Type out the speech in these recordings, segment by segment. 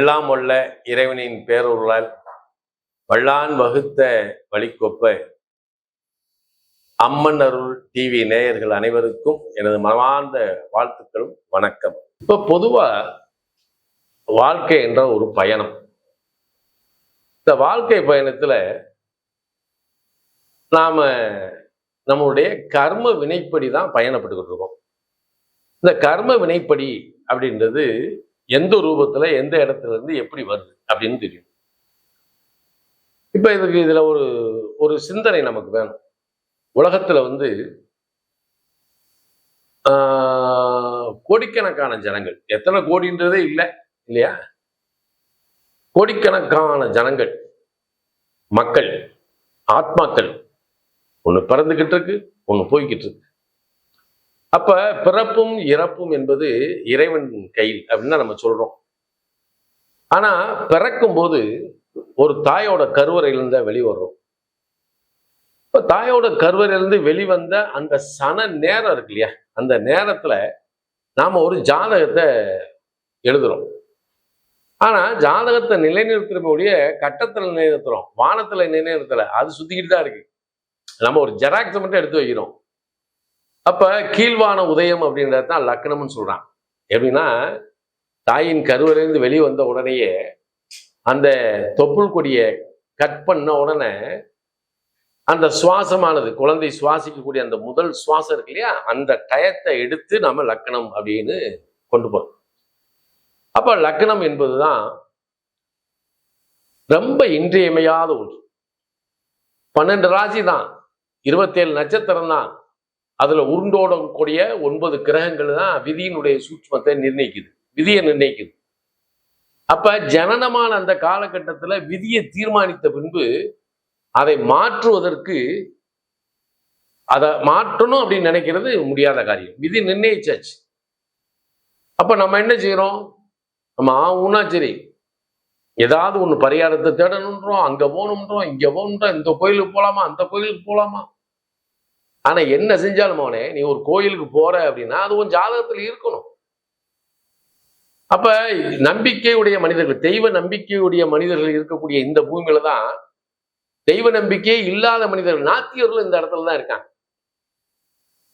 எல்லாம் உள்ள இறைவனின் பேரொருளால் வள்ளான் வகுத்த வழிக்கொப்ப அம்மன் அருள் டிவி நேயர்கள் அனைவருக்கும் எனது மனமார்ந்த வாழ்த்துக்களும் வணக்கம். இப்ப பொதுவா வாழ்க்கை என்ற ஒரு பயணம். இந்த வாழ்க்கை பயணத்துல நாம நம்மளுடைய கர்ம வினைப்படி தான் பயணப்பட்டுக்கிட்டு இருக்கோம். இந்த கர்ம வினைப்படி அப்படின்றது எந்த ரூபத்துல எந்த இடத்துல இருந்து எப்படி வருது அப்படின்னு தெரியும். இப்ப இதுக்கு இதுல ஒரு ஒரு சிந்தனை நமக்கு வேணும். உலகத்துல வந்து ஆஹ், கோடிக்கணக்கான ஜனங்கள் எத்தனை கோடின்றதே இல்லை இல்லையா? கோடிக்கணக்கான ஜனங்கள் மக்கள் ஆத்மாக்கள் ஒன்று பிறந்துகிட்டு இருக்கு ஒன்று போய்கிட்டு இருக்கு. அப்ப பிறப்பும் இறப்பும் என்பது இறைவன் கையில் அப்படின்னு நம்ம சொல்றோம். ஆனா பிறக்கும் போது ஒரு தாயோட கருவறையிலிருந்து வெளிவரும் வெளிவர்றோம் இப்ப தாயோட கருவறையிலிருந்து வெளிவந்த அந்த சன நேரம் இருக்கு இல்லையா? அந்த நேரத்துல நாம ஒரு ஜாதகத்தை எழுதுறோம். ஆனா ஜாதகத்தை நிலைநிறுத்துறக்கூடிய கட்டத்துல நிலைநிறுத்துறோம். வானத்துல நிலைநிறுத்தல. அது சுத்திக்கிட்டு தான் இருக்கு. நம்ம ஒரு ஜெராக்ஸை மட்டும் எடுத்து வைக்கிறோம். அப்ப கீழ்வான உதயம் அப்படின்றது தான் லக்னம்னு சொல்றான். எப்படின்னா தாயின் கருவிலிருந்து வெளியே வந்த உடனேயே அந்த தொப்புள் கொடியை கட் பண்ண உடனே அந்த சுவாசமானது குழந்தை சுவாசிக்கக்கூடிய அந்த முதல் சுவாசம் இருக்கு இல்லையா? அந்த டயத்தை எடுத்து நம்ம லக்னம் அப்படின்னு கொண்டு போறோம். அப்ப லக்னம் என்பதுதான் ரொம்ப இன்றியமையாத ஒன்று. பன்னெண்டு ராசி தான் இருபத்தேழு நட்சத்திரம் தான் அதுல உருண்டோடக்கூடிய ஒன்பது கிரகங்கள் தான் விதியினுடைய சூட்சமத்தை நிர்ணயிக்குது. விதியை நிர்ணயிக்குது. அப்ப ஜனனமான அந்த காலகட்டத்துல விதியை தீர்மானித்த பின்பு அதை மாற்றுவதற்கு அதை மாற்றணும் அப்படின்னு நினைக்கிறது முடியாத காரியம். விதி நிர்ணயிச்சாச்சு. அப்ப நம்ம என்ன செய்யறோம்? நம்ம ஆ சரி. ஏதாவது ஒண்ணு பரிகாரத்தை தேடணுன்றோம் அங்க போகணுன்றோம் இங்க போகணுன்றோம் இந்த கோயிலுக்கு போகலாமா அந்த கோயிலுக்கு போகலாமா ஆனா என்ன செஞ்சாலும் அவனே நீ ஒரு கோயிலுக்கு போற அப்படின்னா அது உன் ஜாதகத்துல இருக்கணும். அப்ப நம்பிக்கையுடைய மனிதர்கள் தெய்வ நம்பிக்கையுடைய மனிதர்கள் இருக்கக்கூடிய இந்த பூமியில தான் தெய்வ நம்பிக்கையே இல்லாத மனிதர்கள் நாத்தியர்கள் இந்த இடத்துல தான் இருக்காங்க.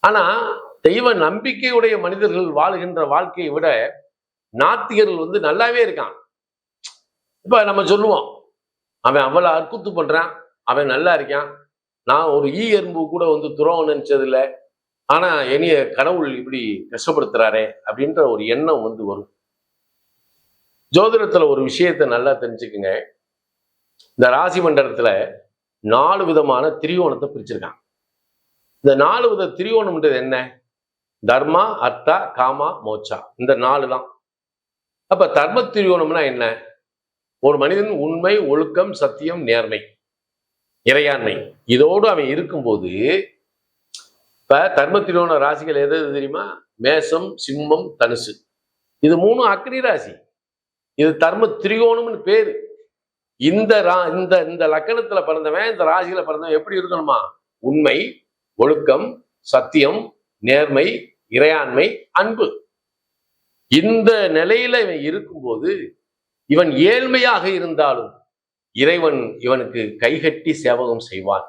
ஆனா தெய்வ நம்பிக்கையுடைய மனிதர்கள் வாழ்கின்ற வாழ்க்கையை விட நாத்திகர்கள் வந்து நல்லாவே இருக்கான் இப்ப நம்ம சொல்லுவோம் அவன் அவ்வளோ அற்புத்து பண்றான் அவன் நல்லா இருக்கான் நான் ஒரு ஈ எறும்பு கூட வந்து துரோகம் நினைச்சதில்ல. ஆனா என்னைய கடவுள் இப்படி கஷ்டப்படுத்துறாரே அப்படின்ற ஒரு எண்ணம் வந்து வரும். ஜோதிடத்துல ஒரு விஷயத்தை நல்லா தெரிஞ்சுக்குங்க. இந்த ராசி மண்டலத்துல நாலு விதமான திரியோணத்தை பிரிச்சிருக்காங்க. இந்த நாலு வித திரியோணம்ன்றது என்ன? தர்மா அர்த்தா காமா மோச்சா இந்த நாலு தான். அப்ப தர்ம திரியோணம்னா என்ன? ஒரு மனிதன் உண்மை ஒழுக்கம் சத்தியம் நேர்மை. இறையாண்மை. இதோடு அவன் இருக்கும்போது இப்போ தர்ம ராசிகள் எது எது தெரியுமா? மேசம் சிம்மம் தனுசு. இது மூணும் அக்னி ராசி. இது தர்ம திரிகோணம்னு பேரு. இந்த ரா இந்த இந்த லக்கணத்துல பிறந்தவன் இந்த ராசியில பிறந்தவன் எப்படி இருக்கணுமா? உண்மை ஒழுக்கம் சத்தியம் நேர்மை இறையாண்மை அன்பு. இந்த நிலையில இவன் இருக்கும்போது இவன் ஏழ்மையாக இருந்தாலும் இறைவன் இவனுக்கு கைகட்டி சேவகம் செய்வான்.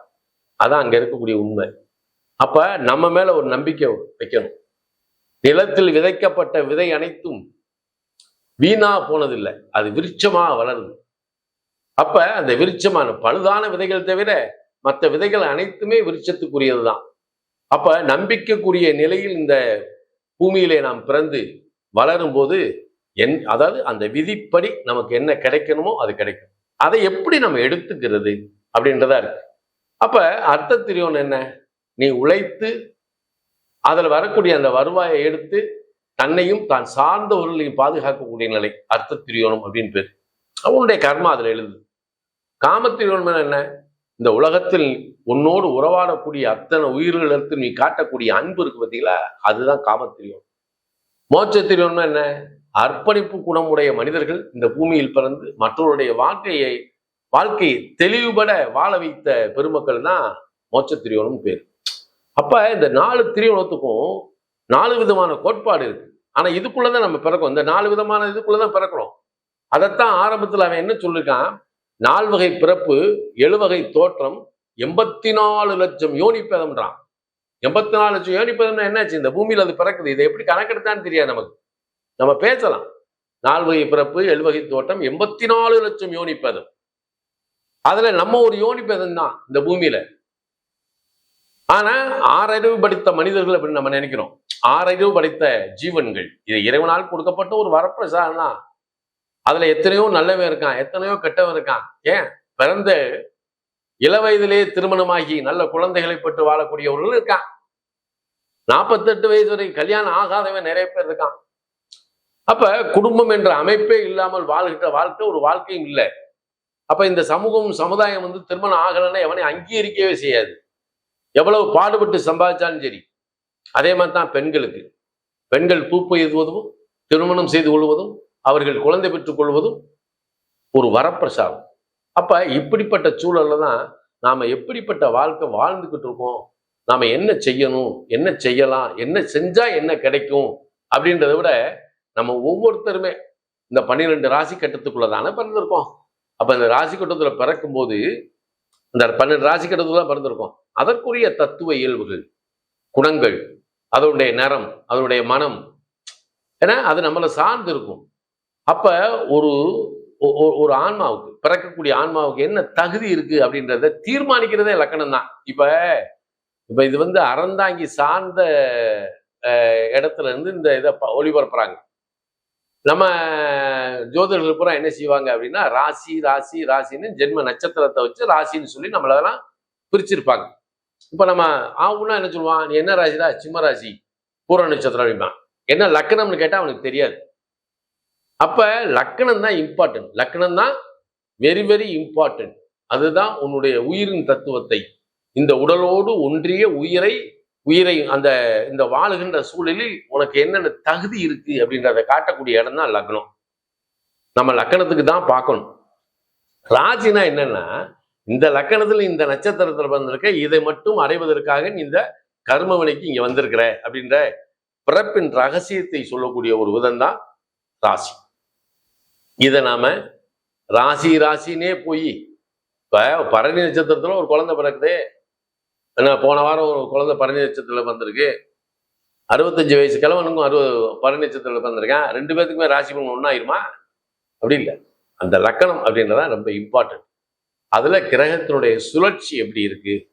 அதான் அங்கே இருக்கக்கூடிய உண்மை. அப்போ நம்ம மேலே ஒரு நம்பிக்கை வைக்கணும். நிலத்தில் விதைக்கப்பட்ட விதை அனைத்தும் வீணா போனதில்லை. அது விருட்சமாக வளருது. அப்ப அந்த விருட்சமான பழுதான விதைகள் தவிர மற்ற விதைகள் அனைத்துமே விருட்சத்துக்குரியதுதான். அப்ப நம்பிக்கைக்குரிய நிலையில் இந்த பூமியிலே நாம் பிறந்து வளரும் போது என் அதாவது அந்த விதிப்படி நமக்கு என்ன கிடைக்கணுமோ அது கிடைக்கும். அதை எப்படி நம்ம எடுத்துக்கிறது அப்படின்றதா இருக்கு. அப்ப அர்த்த திரியோன் என்ன? நீ உழைத்து அதில் வரக்கூடிய அந்த வருவாயை எடுத்து தன்னையும் தான் சார்ந்தவர்களையும் பாதுகாக்கக்கூடிய நிலை அர்த்த திரியோணம் அப்படின்னு பேர். அவனுடைய கர்மா அதில் எழுது காமத்திரியோணம் என்ன? இந்த உலகத்தில் உன்னோடு உறவாடக்கூடிய அத்தனை உயிர்களுக்கு நீ காட்டக்கூடிய அன்பு இருக்கு பார்த்தீங்களா? அதுதான் காமத்திரியோனம் மோட்சத்திரியோனம் என்ன? அர்ப்பணிப்பு குணமுடைய மனிதர்கள் இந்த பூமியில் பிறந்து மற்றவருடைய வாழ்க்கையை வாழ்க்கையை தெளிவுபட வாழ வைத்த பெருமக்கள் தான் மோட்சத்திரியோனம் பேர். அப்ப இந்த நாலு திரியோணத்துக்கும் நாலு விதமான கோட்பாடு இருக்கு. ஆனா இதுக்குள்ளதான் நம்ம பிறக்கும். இந்த நாலு விதமான இதுக்குள்ளதான் பிறக்கிறோம். அதைத்தான் ஆரம்பத்தில் அவன் என்ன சொல்லிருக்கான்? நால்வகை பிறப்பு எழுவகை தோற்றம் எண்பத்தி நாலு லட்சம் யோனிப்பதம்ன்றான் எண்பத்தி நாலு லட்சம் யோனிப்பதம்னா என்னாச்சு? இந்த பூமியில அது பிறக்குது. இதை எப்படி கணக்கெடுத்தான்னு தெரியாது நமக்கு. நம்ம பேசலாம். நால்வகை பிறப்பு எழுவகை தோட்டம் எண்பத்தி நாலு லட்சம் யோனிப்பதம் அதுல நம்ம ஒரு யோனிப்பதம் தான் இந்த பூமியில. ஆனா ஆறறிவு படித்த மனிதர்கள் அப்படின்னு நம்ம நினைக்கிறோம். ஆறறிவு படித்த ஜீவன்கள். இது இறைவனால் கொடுக்கப்பட்ட ஒரு வரப்பிரசாதம் தான். அதுல எத்தனையோ நல்லவன் இருக்கான் எத்தனையோ கெட்டவன் இருக்கான். ஏன்? பிறந்த இளவயதிலே திருமணமாகி நல்ல குழந்தைகளை பெற்று வாழக்கூடியவர்கள் இருக்கான். நாற்பத்தெட்டு வயசு வரை கல்யாணம் ஆகாதவன் நிறைய பேர் இருக்கான். அப்ப குடும்பம் என்ற அமைப்பே இல்லாமல் வாழ்கிற வாழ்க்கை ஒரு வாழ்க்கையும் இல்லை. அப்ப இந்த சமூகம் சமுதாயம் வந்து திருமணம் ஆகலைன்னா எவனை அங்கீகரிக்கவே செய்யாது. எவ்வளவு பாடுபட்டு சம்பாதிச்சாலும் சரி. அதே மாதிரி தான் பெண்களுக்கு. பெண்கள் பூப்பு எழுதுவதும் திருமணம் செய்து கொள்வதும் அவர்கள் குழந்தை பெற்றுக் கொள்வதும் ஒரு வரப்பிரசாதம். அப்ப இப்படிப்பட்ட சூழல்ல தான் நாம எப்படிப்பட்ட வாழ்க்கை வாழ்ந்துகிட்டு இருக்கோம்? நாம என்ன செய்யணும்? என்ன செய்யலாம்? என்ன செஞ்சா என்ன கிடைக்கும்? அப்படின்றத விட நம்ம ஒவ்வொருத்தருமே இந்த பன்னிரெண்டு ராசி கட்டத்துக்குள்ள தானே பிறந்திருக்கோம். அப்ப இந்த ராசி கட்டத்துல பிறக்கும் போது இந்த பன்னெண்டு ராசி கட்டத்துல தான் பிறந்திருக்கோம். அதற்குரிய தத்துவ இயல்புகள் குணங்கள் அதனுடைய நிறம் அதனுடைய மனம் ஏன்னா அது நம்மளை சார்ந்து இருக்கும். அப்ப ஒரு ஒரு ஆன்மாவுக்கு பிறக்கக்கூடிய ஆன்மாவுக்கு என்ன தகுதி இருக்கு அப்படின்றத தீர்மானிக்கிறதே லக்கணம் தான் இப்ப இப்ப இது வந்து அறந்தாங்கி சார்ந்த இடத்துல இருந்து இந்த இதை ஒளிபரப்புறாங்க. நம்ம ஜோதிடர்கள் பூரா என்ன செய்வாங்க அப்படின்னா ராசி ராசி ராசின்னு ஜென்ம நட்சத்திரத்தை வச்சு ராசின்னு சொல்லி நம்மளெல்லாம் பிரிச்சிருப்பாங்க. இப்போ நம்ம ஆவுன்னா என்ன சொல்லுவான்? நீ என்ன ராசிடா? சிம்ம ராசி பூர நட்சத்திரம் அப்படிம்பான். என்ன லக்கணம்னு கேட்டால் அவனுக்கு தெரியாது. அப்போ லக்கணம் தான் இம்பார்ட்டன்ட் லக்கணம் தான் வெரி வெரி இம்பார்ட்டன்ட் அதுதான் உன்னுடைய உயிரின் தத்துவத்தை. இந்த உடலோடு ஒன்றிய உயிரை உயிரை அந்த இந்த வாழுகின்ற சூழலில் உனக்கு என்னென்ன தகுதி இருக்கு அப்படின்றத காட்டக்கூடிய இடம் தான் லக்னம். நம்ம லக்கணத்துக்கு தான் பார்க்கணும். ராசினா என்னன்னா இந்த லக்கணத்துல இந்த நட்சத்திரத்தில் வந்திருக்க இதை மட்டும் அடைவதற்காக நீ இந்த கர்மவனைக்கு இங்க வந்திருக்கிற அப்படின்ற பிறப்பின் ரகசியத்தை சொல்லக்கூடிய ஒரு விதம் தான் ராசி. இதை நாம ராசி ராசினே போய் இப்ப பரணி நட்சத்திரத்துல ஒரு குழந்தை பிறக்குது ஏன்னா போன வாரம் ஒரு குழந்தை பரணி நட்சத்திரத்தில் வந்திருக்கு அறுபத்தஞ்சு வயசு கிழவனுக்கும் அறுபது பரணி நட்சத்திரத்தில் வந்திருக்கேன் ரெண்டு பேத்துக்குமே ராசி பலன் ஒன்றாயிருமா அப்படி இல்லை. அந்த லக்கணம் அப்படின்றதான் ரொம்ப இம்பார்ட்டன்ட் அதில் கிரகத்தினுடைய சுழற்சி எப்படி இருக்குது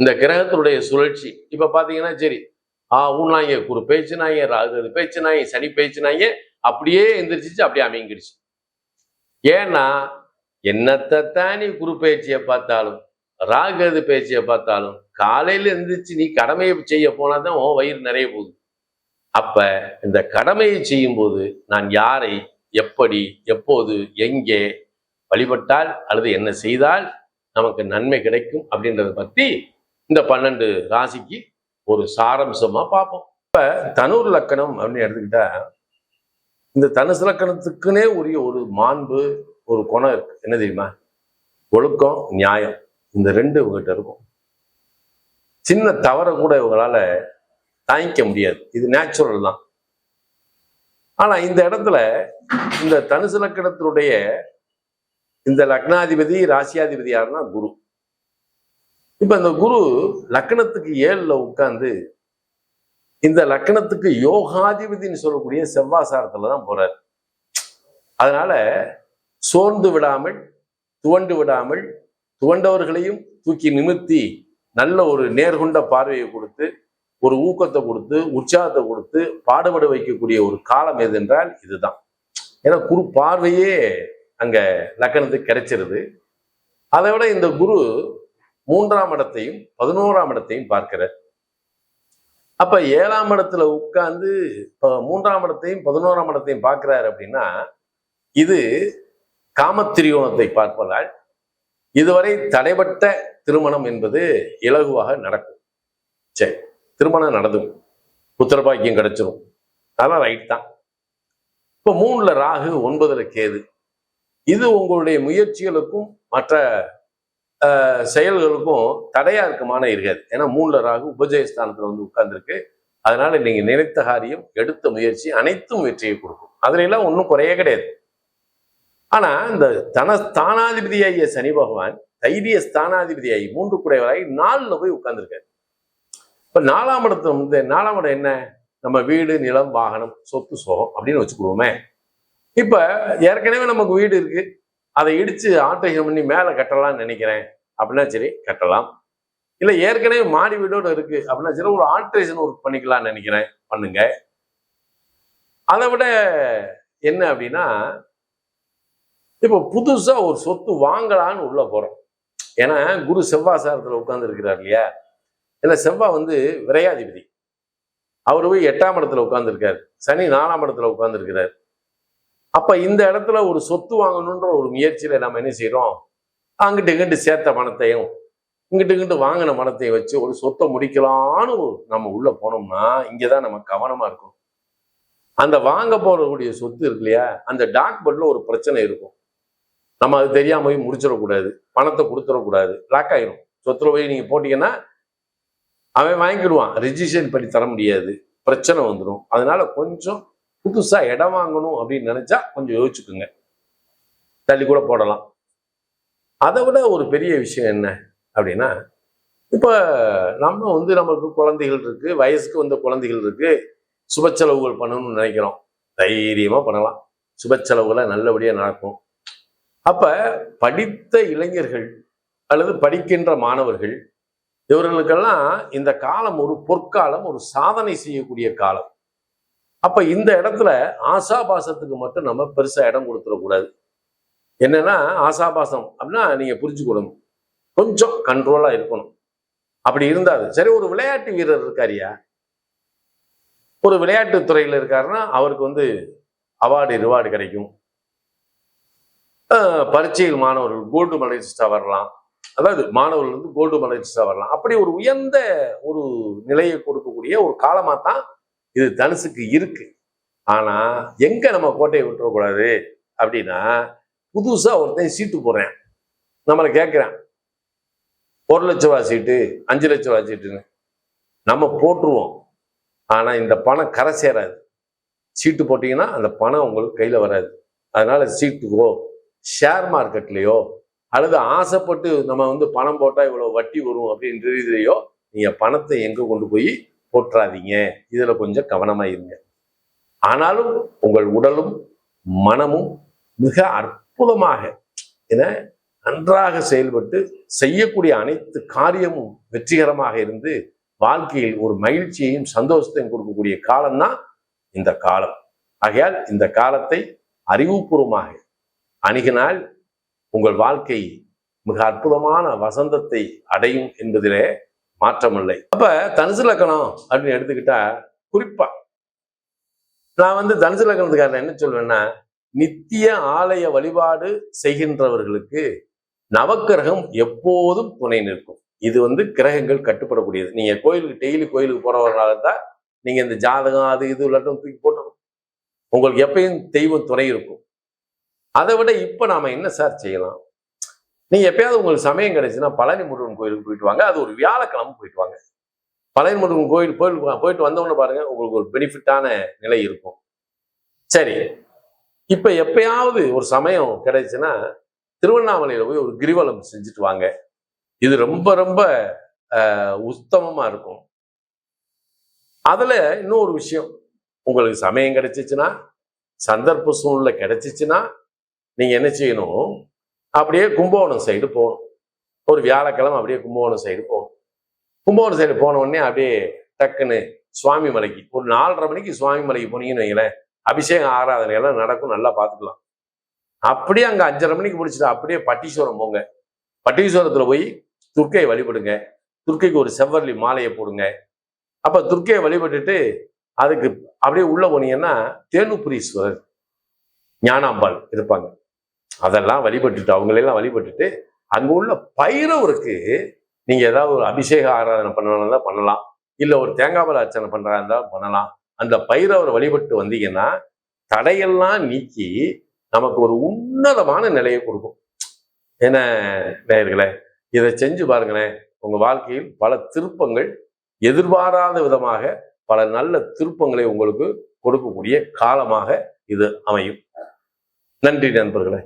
இந்த கிரகத்தினுடைய சுழற்சி இப்போ பார்த்தீங்கன்னா சரி ஆ ஊனாங்க குரு பேச்சுனாங்க ராகு பேச்சுனாங்க சனி பேச்சுனாங்க அப்படியே எந்திரிச்சிச்சு அப்படியே அமைங்கிடுச்சு ஏன்னா என்னத்தை தானே குரு பேச்சியை பார்த்தாலும் ராகது பேச்சியை பார்த்தாலும் காலையில எந்திரிச்சு நீ கடமையை செய்ய போனாதான் உன் வயிறு நிறைய போகுது. அப்ப இந்த கடமையை செய்யும்போது நான் யாரை எப்படி எப்போது எங்கே வழிபட்டால் அல்லது என்ன செய்தால் நமக்கு நன்மை கிடைக்கும் அப்படின்றத பத்தி இந்த பன்னெண்டு ராசிக்கு ஒரு சாரம்சமா பார்ப்போம். இப்ப தனுர் லக்கணம் அப்படின்னு எடுத்துக்கிட்டா இந்த தனுசு லக்கணத்துக்குன்னே உரிய ஒரு மாண்பு ஒரு குணம் இருக்கு. என்ன தெரியுமா? ஒழுக்கம் நியாயம். இந்த ரெண்டு இவங்ககிட்ட இருக்கும். சின்ன தவறை கூட இவங்களால தாங்கிக்க முடியாது. இது நேச்சுரல் தான். ஆனா இந்த இடத்துல இந்த தனுசு லக்கணத்தினுடைய இந்த லக்னாதிபதி ராசியாதிபதி யாருன்னா குரு. இப்ப இந்த குரு லக்கணத்துக்கு ஏழுல உட்கார்ந்து இந்த லக்கணத்துக்கு யோகாதிபதினு சொல்லக்கூடிய செவ்வாசாரத்துல தான் போறாரு. அதனால சோர்ந்து விடாமல் துவண்டு விடாமல் துவண்டவர்களையும் தூக்கி நிமித்தி நல்ல ஒரு நேர்கொண்ட பார்வையை கொடுத்து ஒரு ஊக்கத்தை கொடுத்து உற்சாகத்தை கொடுத்து பாடுபட வைக்கக்கூடிய ஒரு காலம் எது என்றால் இதுதான். ஏன்னா குரு பார்வையே அங்க லக்கணத்துக்கு கிடைச்சிருது. அதை விட இந்த குரு மூன்றாம் இடத்தையும் பதினோராம் இடத்தையும் பார்க்கிறார். அப்ப ஏழாம் இடத்துல உட்கார்ந்து மூன்றாம் இடத்தையும் பதினோராம் இடத்தையும் பார்க்கிறார் அப்படின்னா இது காமத்திரியோணத்தை பார்ப்பதால் இதுவரை தடைபட்ட திருமணம் என்பது இலகுவாக நடக்கும். சரி திருமணம் நடந்தும் புத்திரபாக்கியம் கிடைச்சிரும். அதெல்லாம் ரைட் தான். இப்போ மூணுல ராகு ஒன்பதுல கேது. இது உங்களுடைய முயற்சிகளுக்கும் மற்ற செயல்களுக்கும் தடையா இருக்குமான இருக்காது. ஏன்னா மூணுல ராகு உபஜயஸ்தானத்துல வந்து உட்கார்ந்துருக்கு. அதனால நீங்க நினைத்த காரியம் எடுத்த முயற்சி அனைத்தும் வெற்றியை கொடுக்கும். அதுல எல்லாம் ஒன்றும் குறையே கிடையாது. ஆனா இந்த தன ஸ்தானாதிபதியாகிய சனி பகவான் தைரிய ஸ்தானாதிபதியாகி மூன்று குடைவராகி நாலில் போய் உட்கார்ந்துருக்காரு. இப்போ நாலாம் இடத்துல வந்து நாலாம் இடம் என்ன? நம்ம வீடு நிலம் வாகனம் சொத்து சோகம் அப்படின்னு வச்சுக்கிடுவோமே இப்போ ஏற்கனவே நமக்கு வீடு இருக்கு. அதை இடிச்சு ஆட்டோகம் பண்ணி மேலே கட்டலாம்னு நினைக்கிறேன். அப்படின்னா சரி கட்டலாம். இல்லை ஏற்கனவே மாடி வீடோடு இருக்கு. அப்படின்னா சரி ஒரு ஆல்ட்ரேஷன் ஒர்க் பண்ணிக்கலாம்னு நினைக்கிறேன். பண்ணுங்க. அதை விட என்ன அப்படின்னா இப்போ புதுசாக ஒரு சொத்து வாங்கலான்னு உள்ளே போகிறோம் ஏன்னா குரு செவ்வாசாரத்தில் உட்கார்ந்து இருக்கிறார் இல்லையா? ஏன்னா செவ்வா வந்து விரையாதிபதி. அவர் போய் எட்டாம் இடத்துல உட்காந்துருக்கார் சனி நாலாம் இடத்துல உட்காந்துருக்கிறார் அப்போ இந்த இடத்துல ஒரு சொத்து வாங்கணுன்ற ஒரு முயற்சியில் நம்ம என்ன செய்கிறோம் அங்கிட்டு இங்கிட்டு சேர்த்த பணத்தையும் இங்கிட்டு இங்கிட்டு வாங்கின பணத்தையும் வச்சு ஒரு சொத்தை முடிக்கலான்னு நம்ம உள்ளே போனோம்னா இங்கே தான் நம்ம கவனமாக இருக்கும் அந்த வாங்க போகக்கூடிய சொத்து இருக்கு இல்லையா? அந்த டாக்குமெண்ட்ல ஒரு பிரச்சனை இருக்கும். நம்ம அது தெரியாம போய் முடிச்சிடக்கூடாது. பணத்தை கொடுத்துடக்கூடாது. லாக் ஆயிரும். சொத்துல போய் நீங்க போட்டீங்கன்னா அவன் வாங்கிடுவான். ரிஜிஸ்ட்ரேஷன் பண்ணி தர முடியாது. பிரச்சனை வந்துடும் அதனால கொஞ்சம் புதுசா இடம் வாங்கணும் அப்படின்னு நினைச்சா கொஞ்சம் யோசிச்சுக்குங்க. தள்ளி கூட போடலாம். அதை விட ஒரு பெரிய விஷயம் என்ன அப்படின்னா இப்போ நம்ம வந்து நமக்கு குழந்தைகள் இருக்கு வயசுக்கு வந்த குழந்தைகள் இருக்கு சுப செலவுகள் பண்ணணும்னு நினைக்கிறோம். தைரியமா பண்ணலாம். சுப செலவுகளை நல்லபடியா நடக்கும். அப்ப படித்த இளைஞர்கள் அல்லது படிக்கின்ற மாணவர்கள் இவர்களுக்கெல்லாம் இந்த காலம் ஒரு பொற்காலம் ஒரு சாதனை செய்யக்கூடிய காலம். அப்ப இந்த இடத்துல ஆசாபாசத்துக்கு மட்டும் நம்ம பெருசா இடம் கொடுத்துடக்கூடாது. என்னன்னா ஆசாபாசம் அப்படின்னா நீங்க புரிஞ்சுக்கணும் கொஞ்சம் கண்ட்ரோலா இருக்கணும். அப்படி இருந்தாது. சரி ஒரு விளையாட்டு வீரர் இருக்காரியா ஒரு விளையாட்டு துறையில் இருக்காருன்னா அவருக்கு வந்து அவார்டு ரிவார்டு கிடைக்கும். அஹ் பரீட்சையில் மாணவர்கள் கோல்டு மெடலிஸ்டாக வரலாம். அதாவது மாணவர்கள் வந்து கோல்டு மெடலிஸ்டாக வரலாம். அப்படி ஒரு உயர்ந்த ஒரு நிலையை கொடுக்கக்கூடிய ஒரு காலமாக தான் இது தனுசுக்கு இருக்கு. ஆனால் எங்கே நம்ம கோட்டையை விட்டுறக்கூடாது அப்படின்னா புதுசாக ஒருத்தன் சீட்டு போடுறேன். நம்மளை கேட்குறேன் ஒரு லட்ச ரூபா சீட்டு அஞ்சு லட்ச ரூபா சீட்டுன்னு. நம்ம போட்டுருவோம். ஆனால் இந்த பணம் கரை சேராது. சீட்டு போட்டிங்கன்னா அந்த பணம் உங்களுக்கு கையில் வராது. அதனால சீட்டுக்கோ ஷேர் மார்க்கெட்லேயோ அல்லது ஆசைப்பட்டு நம்ம வந்து பணம் போட்டால் இவ்வளோ வட்டி வரும் அப்படின்ற இதுலையோ நீங்கள் பணத்தை எங்கே கொண்டு போய் போட்டுறாதீங்க இதுல கொஞ்சம் கவனமாக இருங்க. ஆனாலும் உங்கள் உடலும் மனமும் மிக அற்புதமாக என நன்றாக செயல்பட்டு செய்யக்கூடிய அனைத்து காரியமும் வெற்றிகரமாக இருந்து வாழ்க்கையில் ஒரு மகிழ்ச்சியையும் சந்தோஷத்தையும் கொடுக்கக்கூடிய காலம்தான் இந்த காலம். ஆகையால் இந்த காலத்தை அறிவுபூர்வமாக அணுகினால் உங்கள் வாழ்க்கை மிக அற்புதமான வசந்தத்தை அடையும் என்பதிலே மாற்றமில்லை. அப்ப தனுசு லக்கணம் அப்படின்னு எடுத்துக்கிட்டா குறிப்பா. நான் வந்து தனுசு லக்கணத்துக்காரன் என்ன சொல்வேன்னா நித்திய ஆலய வழிபாடு செய்கின்றவர்களுக்கு நவக்கிரகம் எப்போதும் துணை நிற்கும். இது வந்து கிரகங்கள் கட்டுப்படக்கூடியது. நீங்க கோயிலுக்கு டெய்லி கோயிலுக்கு போறவர்களாக தான் நீங்க இந்த ஜாதகம் அது இது இல்லாட்டும் தூக்கி போட்டுரும் உங்களுக்கு எப்பயும் தெய்வம் துணை இருக்கும். அதை விட இப்போ நாம என்ன சார் செய்யலாம்? நீங்கள் எப்பயாவது உங்களுக்கு சமயம் கிடைச்சுன்னா பழனி முருகன் கோயிலுக்கு போயிட்டு வாங்க. அது ஒரு வியாழக்கிழமை போயிட்டு வாங்க. பழனி முருகன் கோயில் போயிட்டு போயிட்டு வந்தவொடனே பாருங்கள் உங்களுக்கு ஒரு பெனிஃபிட்டான நிலை இருக்கும். சரி. இப்போ எப்பயாவது ஒரு சமயம் கிடைச்சுன்னா திருவண்ணாமலையில் போய் ஒரு கிரிவலம் செஞ்சுட்டு வாங்க. இது ரொம்ப ரொம்ப உத்தமமாக இருக்கும் இருக்கும். இன்னும் இன்னொரு விஷயம். உங்களுக்கு சமயம் கிடைச்சிச்சுன்னா சந்தர்ப்ப சூழ்நிலை கிடைச்சிச்சுன்னா நீங்கள் என்ன செய்யணும்? அப்படியே கும்பகோணம் சைடு போகணும். ஒரு வியாழக்கிழமை அப்படியே கும்பகோணம் சைடு போகணும். கும்பகோணம் சைடு போன உடனே அப்படியே டக்குன்னு சுவாமி மலைக்கு ஒரு நாலரை மணிக்கு சுவாமி மலைக்கு போனீங்கன்னு வைங்களேன். அபிஷேகம் ஆராதனை எல்லாம் நடக்கும் நல்லா பார்த்துக்கலாம். அப்படியே அங்க அஞ்சரை மணிக்கு முடிச்சுட்டு அப்படியே பட்டீஸ்வரம் போங்க. பட்டீஸ்வரத்தில் போய் துர்க்கையை வழிபடுங்க. துர்க்கைக்கு ஒரு செவ்வரளி மாலையை போடுங்க. அப்போ துர்க்கையை வழிபட்டுட்டு அதுக்கு அப்படியே உள்ள போனீங்கன்னா தேனுபுரீஸ்வரர் ஞானாம்பாள் இருப்பாங்க. அதெல்லாம் வழிபட்டுட்டு அவங்களெல்லாம் வழிபட்டுட்டு அங்க உள்ள பைரவருக்கு நீங்க ஏதாவது ஒரு அபிஷேக ஆராதனை பண்ணணும்னா பண்ணலாம். இல்ல ஒரு தேங்காய் பால் அர்ச்சனை பண்ணுறா இருந்தால் பண்ணலாம். அந்த பைரவரை வழிபட்டு வந்தீங்கன்னா தடையெல்லாம் நீக்கி நமக்கு ஒரு உன்னதமான நிலையை கொடுக்கும். என்ன நேயர்களே இதை செஞ்சு பாருங்களேன். உங்க வாழ்க்கையில் பல திருப்பங்கள் எதிர்பாராத விதமாக பல நல்ல திருப்பங்களை உங்களுக்கு கொடுக்கக்கூடிய காலமாக இது அமையும். நன்றி நண்பர்களே.